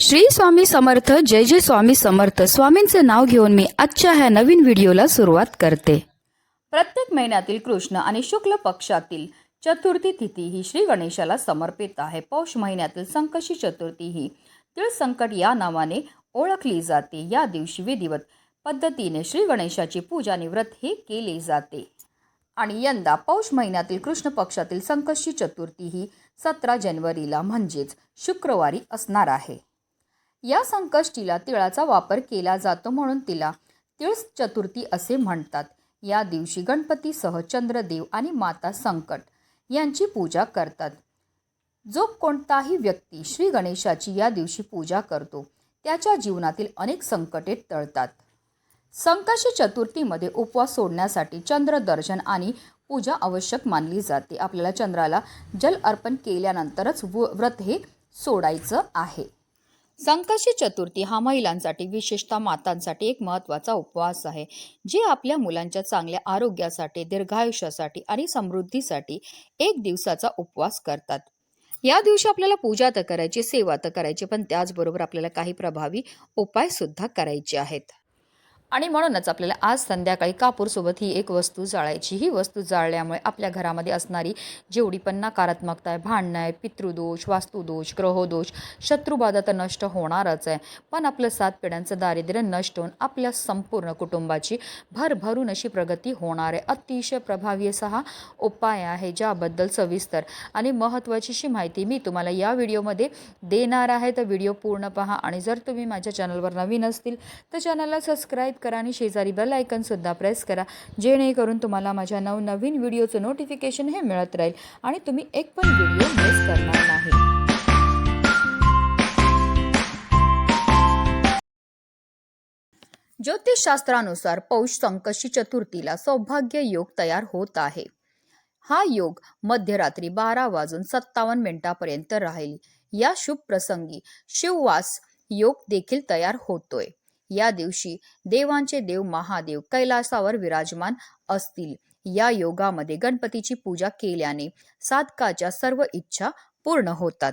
श्री स्वामी समर्थ जय जय स्वामी समर्थ. स्वामींचे नाव घेऊन मी आजच्या ह्या नवीन व्हिडिओला सुरुवात करते. प्रत्येक महिन्यातील कृष्ण आणि शुक्ल पक्षातील चतुर्थी तिथी ही श्री गणेशाला समर्पित आहे. पौष महिन्यातील संकशी चतुर्थी ही तिळ संकट या नावाने ओळखली जाते. या दिवशी विधिवत पद्धतीने श्री गणेशाची पूजा आणि व्रत हे केले जाते. आणि यंदा पौष महिन्यातील कृष्ण पक्षातील संकष्टी चतुर्थी ही सतरा जानेवारीला म्हणजेच शुक्रवारी असणार आहे. या संकष्टीला तिळाचा वापर केला जातो म्हणून तिला तिळ चतुर्थी असे म्हणतात. या दिवशी गणपतीसह चंद्रदेव आणि माता संकट यांची पूजा करतात. जो कोणताही व्यक्ती श्री गणेशाची या दिवशी पूजा करतो त्याच्या जीवनातील अनेक संकटे टळतात. संकष्टी चतुर्थीमध्ये उपवास सोडण्यासाठी चंद्रदर्शन आणि पूजा आवश्यक मानली जाते. आपल्याला चंद्राला जल अर्पण केल्यानंतरच व- व्रत हे सोडायचं आहे. संकष्टी चतुर्थी हा महिलांसाठी विशेषतः मातांसाठी एक महत्त्वाचा उपवास आहे जे आपल्या मुलांच्या चांगल्या आरोग्यासाठी दीर्घायुष्यासाठी आणि समृद्धीसाठी एक दिवसाचा उपवास करतात. या दिवशी आपल्याला पूजा तर करायची सेवा तर करायची पण त्याचबरोबर आपल्याला काही प्रभावी उपाय सुद्धा करायचे आहेत. आणि म्हणूनच आपल्याला आज संध्याकाळी कापूरसोबत ही एक वस्तू जाळायची. ही वस्तू जाळल्यामुळे आपल्या घरामध्ये असणारी जेवढी पण नकारात्मकता आहे भांडणं आहे पितृदोष वास्तुदोष ग्रहदोष शत्रुबाधा तर नष्ट होणारच आहे. पण आपलं सात पिढ्यांचं दारिद्र्य नष्ट होऊन आपल्या संपूर्ण कुटुंबाची भरभरून अशी प्रगती होणार आहे. अतिशय प्रभावी असा हा उपाय आहे ज्याबद्दल सविस्तर आणि महत्त्वाचीशी माहिती मी तुम्हाला या व्हिडिओमध्ये देणार आहे. तर व्हिडिओ पूर्ण पहा आणि जर तुम्ही माझ्या चॅनलवर नवीन असतील तर चॅनलला सबस्क्राईब करा आणि शेजारी बेल आयकनसुद्धा प्रेस करा. जेणेकरून तुम्हाला माझ्या नवनवीन व्हिडिओचं नोटिफिकेशन हे मिळत राहील आणि तुम्ही एक पण व्हिडिओ मिस करणार नाही. ज्योतिषशास्त्रानुसार पौष संकशी चतुर्थीला सौभाग्य योग तयार होत आहे. हा योग मध्यरात्री बारा वाजून सत्तावन्न मिनिटापर्यंत राहील. या शुभ प्रसंगी शिववास योग देखील तयार होतोय. या दिवशी देवांचे देव महादेव कैलासावर विराजमान असतील. या योगामध्ये गणपतीची पूजा केल्याने साधकाच्या सर्व इच्छा पूर्ण होतात.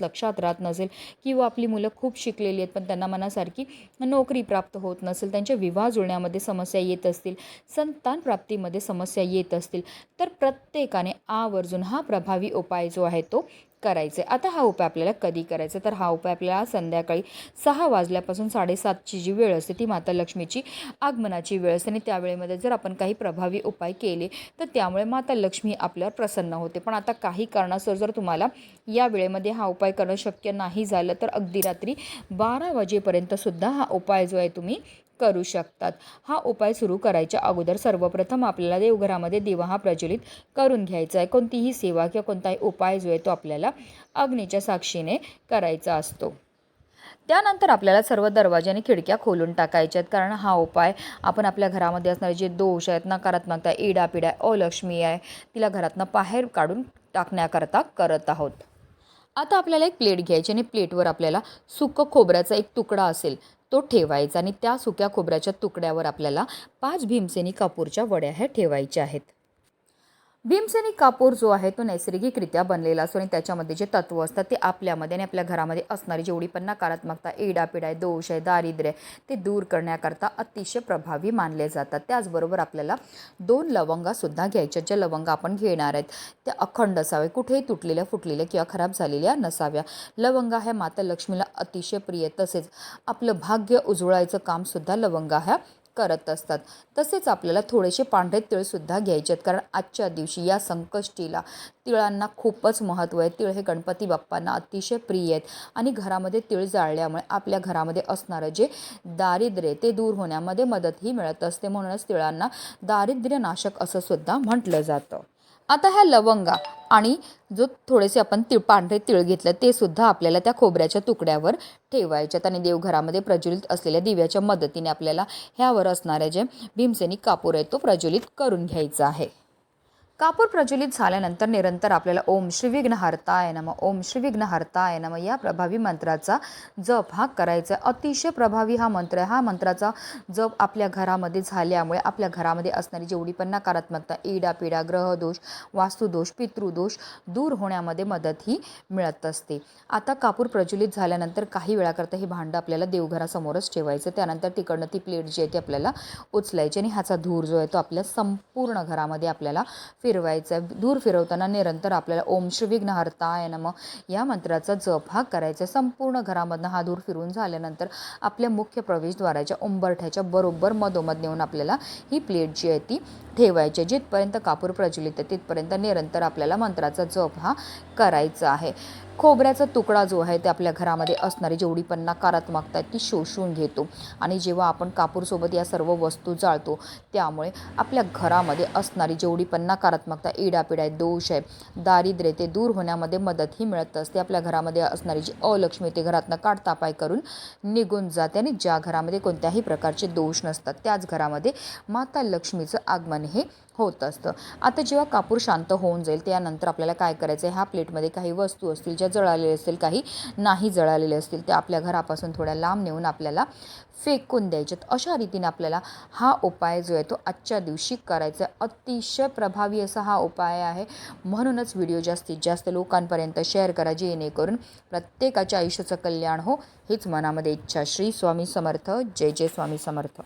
लक्षात राहत नसेल किंवा आपली मुलं खूप शिकलेली आहेत पण त्यांना मनासारखी नोकरी प्राप्त होत नसेल त्यांच्या विवाह जुळण्यामध्ये समस्या येत असतील संतान प्राप्तीमध्ये समस्या येत असतील तर प्रत्येकाने आवर्जून हा प्रभावी उपाय जो आहे तो करायचे. आता हा उपाय आपल्याला कधी करायचा? तर हा उपाय आपल्याला संध्याकाळी सहा वाजल्यापासून साडेसातची जी वेळ असते ती माता लक्ष्मीची आगमनाची वेळ असते. आणि त्या वेळेमध्ये जर आपण काही प्रभावी उपाय केले तर त्यामुळे माता लक्ष्मी आपल्यावर प्रसन्न होते. पण आता काही कारणास्तव जर तुम्हाला या वेळेमध्ये हा उपाय करणं शक्य नाही झालं तर अगदी रात्री बारा वाजेपर्यंत सुद्धा हा उपाय जो आहे तुम्ही करू शकतात. हा उपाय सुरू करायच्या अगोदर सर्वप्रथम आपल्याला देवघरामध्ये दिवा हा प्रज्वलित करून घ्यायचा आहे. कोणतीही सेवा किंवा कोणताही उपाय जो आहे तो आपल्याला अग्नीच्या साक्षीने करायचा असतो. त्यानंतर आपल्याला सर्व दरवाजे आणि खिडक्या खोलून टाकायच्या आहेत. कारण हा उपाय आपण आपल्या घरामध्ये असणारे जे दोष आहेत नकारात्मकता इडापिडा अलक्ष्मी आहे तिला घरातनं बाहेर काढून टाकण्याकरता करत आहोत. आता आपल्याला एक प्लेट घ्यायची आणि प्लेटवर आपल्याला सुकं खोबऱ्याचा एक तुकडा असेल तो ठेवायचा आणि त्या सुक्या खोबऱ्याच्या तुकड्यावर आपल्याला पाच भीमसेनी कापूरच्या वड्या ह्या ठेवायच्या आहेत. भीमसेनी कापूर जो आहे तो नैसर्गिकरित्या बनलेला असतो आणि त्याच्यामध्ये जे तत्व असतात ते आपल्यामध्ये आणि आपल्या घरामध्ये असणारी जेवढी पण नकारात्मकता एडापिडा आहे दोष आहे दारिद्र्य ते दूर करण्याकरता अतिशय प्रभावी मानले जातात. त्याचबरोबर आपल्याला दोन लवंगासुद्धा घ्यायच्या ज्या लवंगा आपण घेणार आहेत त्या अखंड असाव्या कुठेही तुटलेल्या फुटलेल्या किंवा खराब झालेल्या नसाव्या. लवंगा ह्या माता लक्ष्मीला अतिशय प्रिय. तसेच आपलं भाग्य उजळायचं कामसुद्धा लवंगा ह्या करत असतात. तसेच आपल्याला थोडेसे पांढरे तिळसुद्धा घ्यायचे आहेत. कारण आजच्या दिवशी या संकष्टीला तिळांना खूपच महत्त्व आहे. तिळ हे गणपती बाप्पांना अतिशय प्रिय आहेत. आणि घरामध्ये तिळ जाळल्यामुळे आपल्या घरामध्ये असणारं जे दारिद्र्य ते दूर होण्यामध्ये मदतही मिळत असते. म्हणूनच तिळांना दारिद्र्यनाशक असं सुद्धा म्हटलं जातं. आता ह्या लवंगा आणि जो थोडेसे आपण तिळ पांढरे तिळ घेतलं ते सुद्धा आपल्याला त्या खोबऱ्याच्या तुकड्यावर ठेवायच्यात आणि देवघरामध्ये प्रज्वलित असलेल्या दिव्याच्या मदतीने आपल्याला ह्यावर असणारे जे भीमसेनी कापूर आहे तो प्रज्वलित करून घ्यायचा आहे. कापूर प्रज्वलित झाल्यानंतर निरंतर आपल्याला ओम श्री विघ्नहर्ताय नम ओम श्री विघ्नहर्ताय नम या प्रभावी मंत्राचा जप हा करायचा आहे. अतिशय प्रभावी हा मंत्र आहे. हा मंत्राचा जप आपल्या घरामध्ये झाल्यामुळे आपल्या घरामध्ये असणारी जेवढी पण नकारात्मकता इडा पिडा ग्रहदोष वास्तुदोष पितृदोष दूर होण्यामध्ये मदत ही मिळत असते. आता कापूर प्रज्वलित झाल्यानंतर काही वेळाकरता हे भांडं आपल्याला देवघरासमोरच ठेवायचं त्यानंतर तिकडनं ती प्लेट जी आहे ती आपल्याला उचलायची आणि ह्याचा धूर जो आहे तो आपल्या संपूर्ण घरामध्ये आपल्याला फिरवायचा आहे धूर फिरवताना निरंतर आपल्याला ओम श्री विघ्नहर्ताय नम या मंत्राचा जप हा करायचा. आहे. संपूर्ण घरामधनं हा धूर फिरून झाल्यानंतर आपल्या मुख्य प्रवेशद्वाराच्या उंबरठ्याच्या बरोबर मधोमध नेऊन आपल्याला ही प्लेट जी आहे ती ठेवायची जिथपर्यंत कापूर प्रज्वलित आहे तिथपर्यंत निरंतर आपल्याला मंत्राचा जप हा करायचा आहे. खोबऱ्याचा तुकडा जो आहे ते आपल्या घरामध्ये असणारी जेवढी पण नकारात्मकता आहे ती शोषून घेतो. आणि जेव्हा आपण कापूरसोबत या सर्व वस्तू जाळतो त्यामुळे आपल्या घरामध्ये असणारी जेवढी पण नकारात्मकता इडापिडा आहे दोष आहे दारिद्र्य ते दूर होण्यामध्ये मदत ही मिळत असते. आपल्या घरामध्ये असणारी जी अलक्ष्मी ते घरातनं काढतापाय करून निघून जाते आणि ज्या घरामध्ये कोणत्याही प्रकारचे दोष नसतात त्याच घरामध्ये माता लक्ष्मीचं आगमन हे होत असतं. आता जेव्हा कापूर शांत होऊन जाईल त्यानंतर आपल्याला काय करायचं आहे ह्या प्लेटमध्ये काही वस्तू असतील ज्या जळालेले असतील काही नाही जळालेले असतील ते आपल्या घरापासून थोड्या लांब नेऊन आपल्याला फेकून द्यायच्यात अशा रीतीने आपल्याला हा उपाय जो आहे तो आजच्या दिवशी करायचा आहे. अतिशय प्रभावी असा हा उपाय आहे. म्हणूनच व्हिडिओ जास्तीत जास्त लोकांपर्यंत शेअर करा जेणेकरून प्रत्येकाच्या आयुष्याचं कल्याण हो हीच मनामध्ये इच्छा. श्री स्वामी समर्थ. जय जय स्वामी समर्थ.